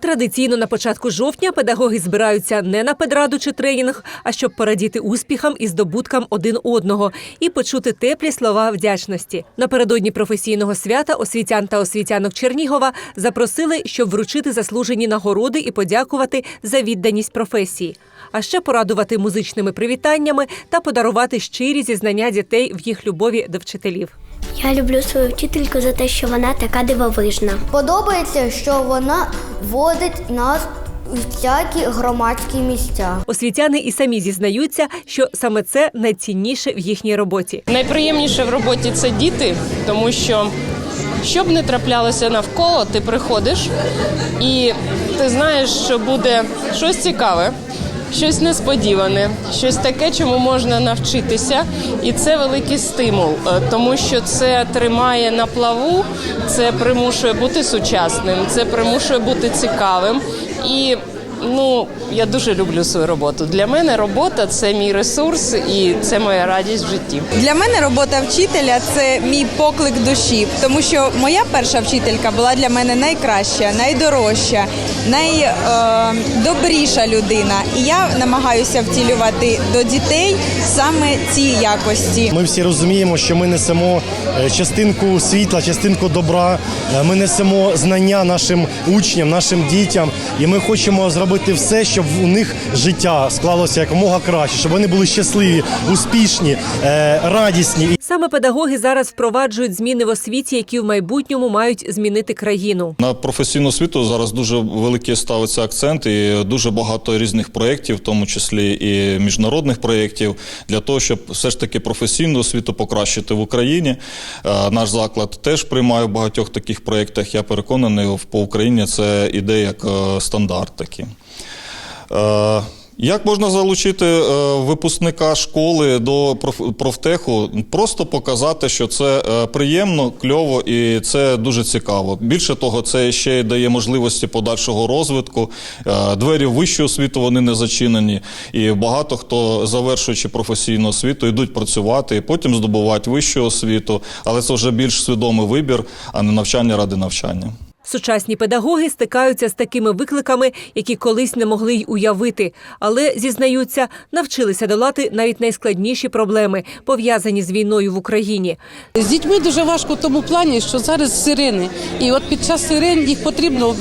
Традиційно на початку жовтня педагоги збираються не на педраду чи тренінг, а щоб порадіти успіхам і здобуткам один одного і почути теплі слова вдячності. Напередодні професійного свята освітян та освітянок Чернігова запросили, щоб вручити заслужені нагороди і подякувати за відданість професії. А ще порадувати музичними привітаннями та подарувати щирі зізнання дітей в їх любові до вчителів. Я люблю свою вчительку за те, що вона така дивовижна. Подобається, що вона водить нас у всякі громадські місця. Освітяни і самі зізнаються, що саме це найцінніше в їхній роботі. Найприємніше в роботі це діти, тому що що б не траплялося навколо, ти приходиш і ти знаєш, що буде щось цікаве, щось несподіване, щось таке, чому можна навчитися, і це великий стимул, е, тому що це тримає на плаву, це примушує бути сучасним, це примушує бути цікавим і. Ну, я дуже люблю свою роботу. Для мене робота це мій ресурс і це моя радість в житті. Для мене робота вчителя це мій поклик душі, тому що моя перша вчителька була для мене найкраща, найдорожча, найдобріша людина. І я намагаюся втілювати до дітей саме ці якості. Ми всі розуміємо, що ми несемо е, частинку світла, частинку добра. Е, Ми несемо знання нашим учням, нашим дітям, і ми хочемо зробити все, щоб у них життя склалося якомога краще, щоб вони були щасливі, успішні, е, радісні. Саме педагоги зараз впроваджують зміни в освіті, які в майбутньому мають змінити країну. На професійну освіту зараз дуже великий ставиться акцент і дуже багато різних проєктів, в тому числі і міжнародних проєктів, для того, щоб все ж таки професійну освіту покращити в Україні. Е, Наш заклад теж приймає в багатьох таких проєктах. Я переконаний, по Україні це іде як е, стандарт такий. Е, Як можна залучити е, випускника школи до проф- профтеху? Просто показати, що це е, приємно, кльово і це дуже цікаво. Більше того, це ще й дає можливості подальшого розвитку. Двері в вищу освіту вони не зачинені. І багато хто, завершуючи професійну освіту, йдуть працювати і потім здобувають вищу освіту, але це вже більш свідомий вибір, а не навчання ради навчання. Сучасні педагоги стикаються з такими викликами, які колись не могли й уявити, але зізнаються, навчилися долати навіть найскладніші проблеми, пов'язані з війною в Україні. З дітьми дуже важко в тому плані, що зараз сирени. І от під час сирен їх потрібно,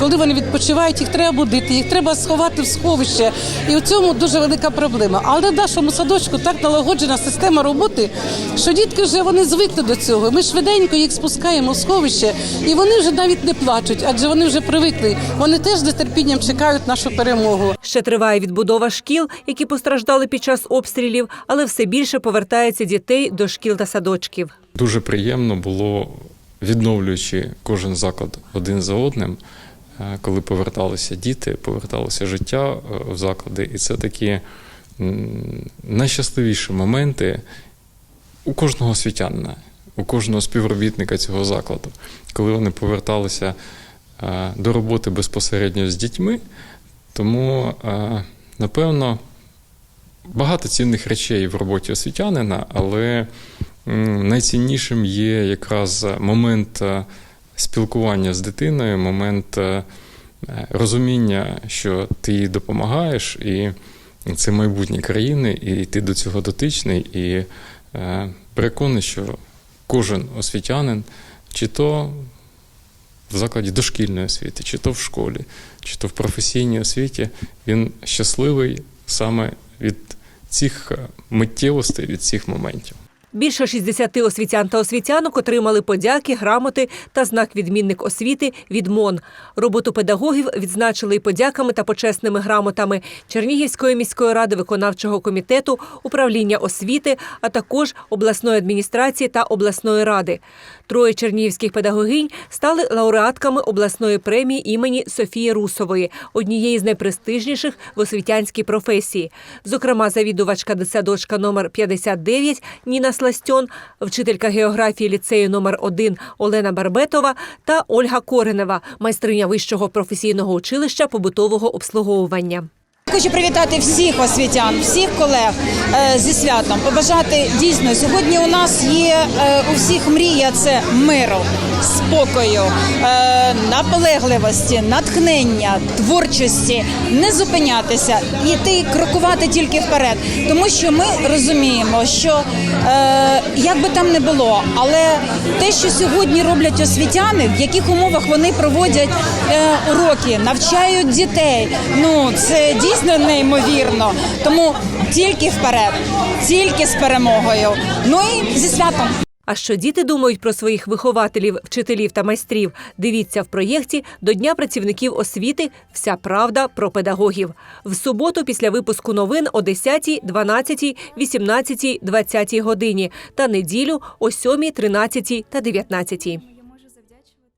коли вони відпочивають, їх треба будити, їх треба сховати в сховище. І у цьому дуже велика проблема. Але в нашому садочку так налагоджена система роботи, що дітки вже вони звикли до цього. Ми швиденько їх спускаємо в сховище, і вони вже навіть не плачуть, адже вони вже привикли. Вони теж з нетерпінням чекають нашу перемогу. Ще триває відбудова шкіл, які постраждали під час обстрілів, але все більше повертається дітей до шкіл та садочків. Дуже приємно було, відновлюючи кожен заклад один за одним, е, коли поверталися діти, поверталося життя е, в заклади. І це такі найщасливіші моменти у кожного освітянина, у кожного співробітника цього закладу, коли вони поверталися е, до роботи безпосередньо з дітьми. Тому, е, напевно, багато цінних речей в роботі освітянина, але найціннішим є якраз момент е, спілкування з дитиною, момент розуміння, що ти їй допомагаєш, і це майбутнє країни, і ти до цього дотичний, і переконаний, що кожен освітянин, чи то в закладі дошкільної освіти, чи то в школі, чи то в професійній освіті, він щасливий саме від цих е, миттєвостей, від цих моментів. Більше 60 освітян та освітянок отримали подяки, грамоти та знак відмінник освіти від МОН. Роботу педагогів відзначили і подяками та почесними грамотами Чернігівської міської ради, виконавчого комітету, управління освіти, а також обласної адміністрації та обласної ради. Троє чернігівських педагогинь стали лауреатками обласної премії імені Софії Русової, однієї з найпрестижніших в освітянській професії. Зокрема, завідувачка дитсадочка номер 59 Ніна Сластьон, вчителька географії ліцею номер 1 Олена Барбетова та Ольга Коренева, майстриня вищого професійного училища побутового обслуговування. Хочу привітати всіх освітян, всіх колег е, зі святом. Побажати дійсно сьогодні. У нас є е, у всіх мрія це миру, спокою, е, наполегливості, натхнення, творчості, не зупинятися, йти крокувати тільки вперед. Тому що ми розуміємо, що як би там не було, але те, що сьогодні роблять освітяни, в яких умовах вони проводять уроки, навчають дітей. Ну це дійсно неймовірно. Тому тільки вперед, тільки з перемогою. Ну і зі святом. А що діти думають про своїх вихователів, вчителів та майстрів? Дивіться в проєкті до Дня працівників освіти Вся правда про педагогів в суботу після випуску новин о 10, 12, 18, 20 годині та неділю о 7, 13 та 19.